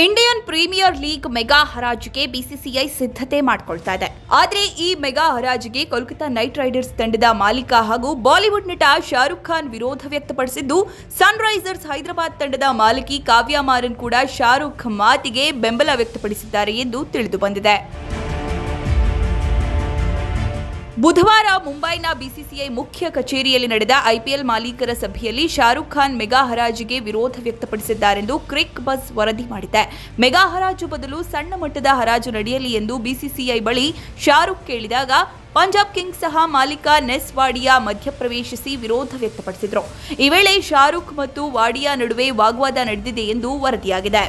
Indian premier league mega ಹರಾಜಿಗೆ BCCI ಸಿದ್ಧತೆ ಮಾಡಿಕೊಳ್ತಾ ಇದೆ. ಆದರೆ ಈ ಮೆಗಾ ಹರಾಜಿಗೆ ಕೋಲ್ಕತ್ತಾ ನೈಟ್ ರೈಡರ್ಸ್ ತಂಡದ ಮಾಲೀಕ ಹಾಗೂ ಬಾಲಿವುಡ್ ನಟ ಶಾರುಖ್ ಖಾನ್ ವಿರೋಧ ವ್ಯಕ್ತಪಡಿಸಿದ್ದು ಸನ್ ರೈಸರ್ಸ್ ಹೈದರಾಬಾದ್ ತಂಡದ ಮಾಲಕಿ ಕಾವ್ಯ ಮಾರನ್ ಕೂಡ ಶಾರುಖ್ ಮಾತಿಗೆ ಬೆಂಬಲ ವ್ಯಕ್ತಪಡಿಸಿದ್ದಾರೆ ಎಂದು ತಿಳಿದು ಬಂದಿದೆ. ಬುಧವಾರ ಮುಂಬೈನ ಬಿಸಿಸಿಐ ಮುಖ್ಯ ಕಚೇರಿಯಲ್ಲಿ ನಡೆದ ಐಪಿಎಲ್ ಮಾಲೀಕರ ಸಭೆಯಲ್ಲಿ ಶಾರುಖ್ ಖಾನ್ ಮೆಗಾ ಹರಾಜಿಗೆ ವಿರೋಧ ವ್ಯಕ್ತಪಡಿಸಿದ್ದಾರೆಂದು ಕ್ರಿಕ್ ಬಸ್ ವರದಿ ಮಾಡಿದೆ. ಮೆಗಾ ಹರಾಜು ಬದಲು ಸಣ್ಣ ಮಟ್ಟದ ಹರಾಜು ನಡೆಯಲಿ ಎಂದು ಬಿಸಿಸಿಐ ಬಳಿ ಶಾರುಖ್ ಕೇಳಿದಾಗ ಪಂಜಾಬ್ ಕಿಂಗ್ಸ್ ಸಹ ಮಾಲೀಕ ನೆಸ್ ವಾಡಿಯಾ ಮಧ್ಯಪ್ರವೇಶಿಸಿ ವಿರೋಧ ವ್ಯಕ್ತಪಡಿಸಿದರು. ಈ ವೇಳೆ ಶಾರುಖ್ ಮತ್ತು ವಾಡಿಯಾ ನಡುವೆ ವಾಗ್ವಾದ ನಡೆದಿದೆ ಎಂದು ವರದಿಯಾಗಿದೆ.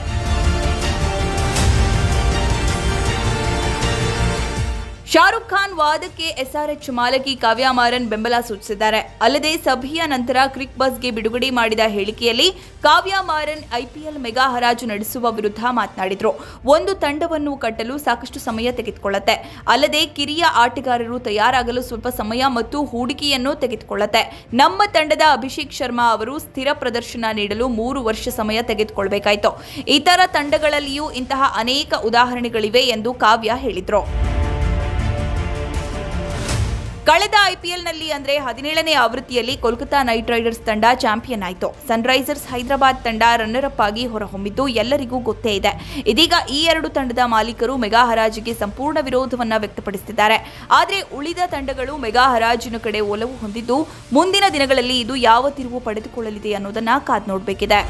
ಶಾರುಖ್ ಖಾನ್ ವಾದಕ್ಕೆ ಎಸ್ಆರ್ಎಚ್ ಮಾಲಕಿ ಕಾವ್ಯ ಮಾರನ್ ಬೆಂಬಲ ಸೂಚಿಸಿದ್ದಾರೆ. ಅಲ್ಲದೆ ಸಭೆಯ ನಂತರ ಕ್ರಿಕ್ ಬಸ್ಗೆ ಬಿಡುಗಡೆ ಮಾಡಿದ ಹೇಳಿಕೆಯಲ್ಲಿ ಕಾವ್ಯ ಮಾರನ್ ಐಪಿಎಲ್ ಮೆಗಾ ಹರಾಜು ನಡೆಸುವ ವಿರುದ್ಧ ಮಾತನಾಡಿದರು. ಒಂದು ತಂಡವನ್ನು ಕಟ್ಟಲು ಸಾಕಷ್ಟು ಸಮಯ ತೆಗೆದುಕೊಳ್ಳುತ್ತೆ. ಅಲ್ಲದೆ ಕಿರಿಯ ಆಟಗಾರರು ತಯಾರಾಗಲು ಸ್ವಲ್ಪ ಸಮಯ ಮತ್ತು ಹೂಡಿಕೆಯನ್ನು ತೆಗೆದುಕೊಳ್ಳುತ್ತೆ. ನಮ್ಮ ತಂಡದ ಅಭಿಷೇಕ್ ಶರ್ಮಾ ಅವರು ಸ್ಥಿರ ಪ್ರದರ್ಶನ ನೀಡಲು ಮೂರು ವರ್ಷ ಸಮಯ ತೆಗೆದುಕೊಳ್ಬೇಕಾಯ್ತು. ಇತರ ತಂಡಗಳಲ್ಲಿಯೂ ಇಂತಹ ಅನೇಕ ಉದಾಹರಣೆಗಳಿವೆ ಎಂದು ಕಾವ್ಯ ಹೇಳಿದ್ರು. ಕಳೆದ ಐಪಿಎಲ್ನಲ್ಲಿ ಅಂದ್ರೆ ಹದಿನೇಳನೇ ಆವೃತ್ತಿಯಲ್ಲಿ ಕೋಲ್ಕತಾ ನೈಟ್ ರೈಡರ್ಸ್ ತಂಡ ಚಾಂಪಿಯನ್ ಆಯಿತು. ಸನ್ರೈಸರ್ಸ್ ಹೈದರಾಬಾದ್ ತಂಡ ರನ್ನರ್ ಅಪ್ ಆಗಿ ಹೊರಹೊಮ್ಮಿದ್ದು ಎಲ್ಲರಿಗೂ ಗೊತ್ತೇ ಇದೆ. ಇದೀಗ ಈ ಎರಡು ತಂಡದ ಮಾಲೀಕರು ಮೆಗಾ ಹರಾಜಿಗೆ ಸಂಪೂರ್ಣ ವಿರೋಧವನ್ನ ವ್ಯಕ್ತಪಡಿಸಿದ್ದಾರೆ ಆದರೆ ಉಳಿದ ತಂಡಗಳು ಮೆಗಾ ಹರಾಜಿನ ಕಡೆ ಒಲವು ಹೊಂದಿದ್ದು ಮುಂದಿನ ದಿನಗಳಲ್ಲಿ ಇದು ಯಾವ ತಿರುವು ಪಡೆದುಕೊಳ್ಳಲಿದೆ ಅನ್ನೋದನ್ನ ಕಾದ್ ನೋಡಬೇಕಿದೆ.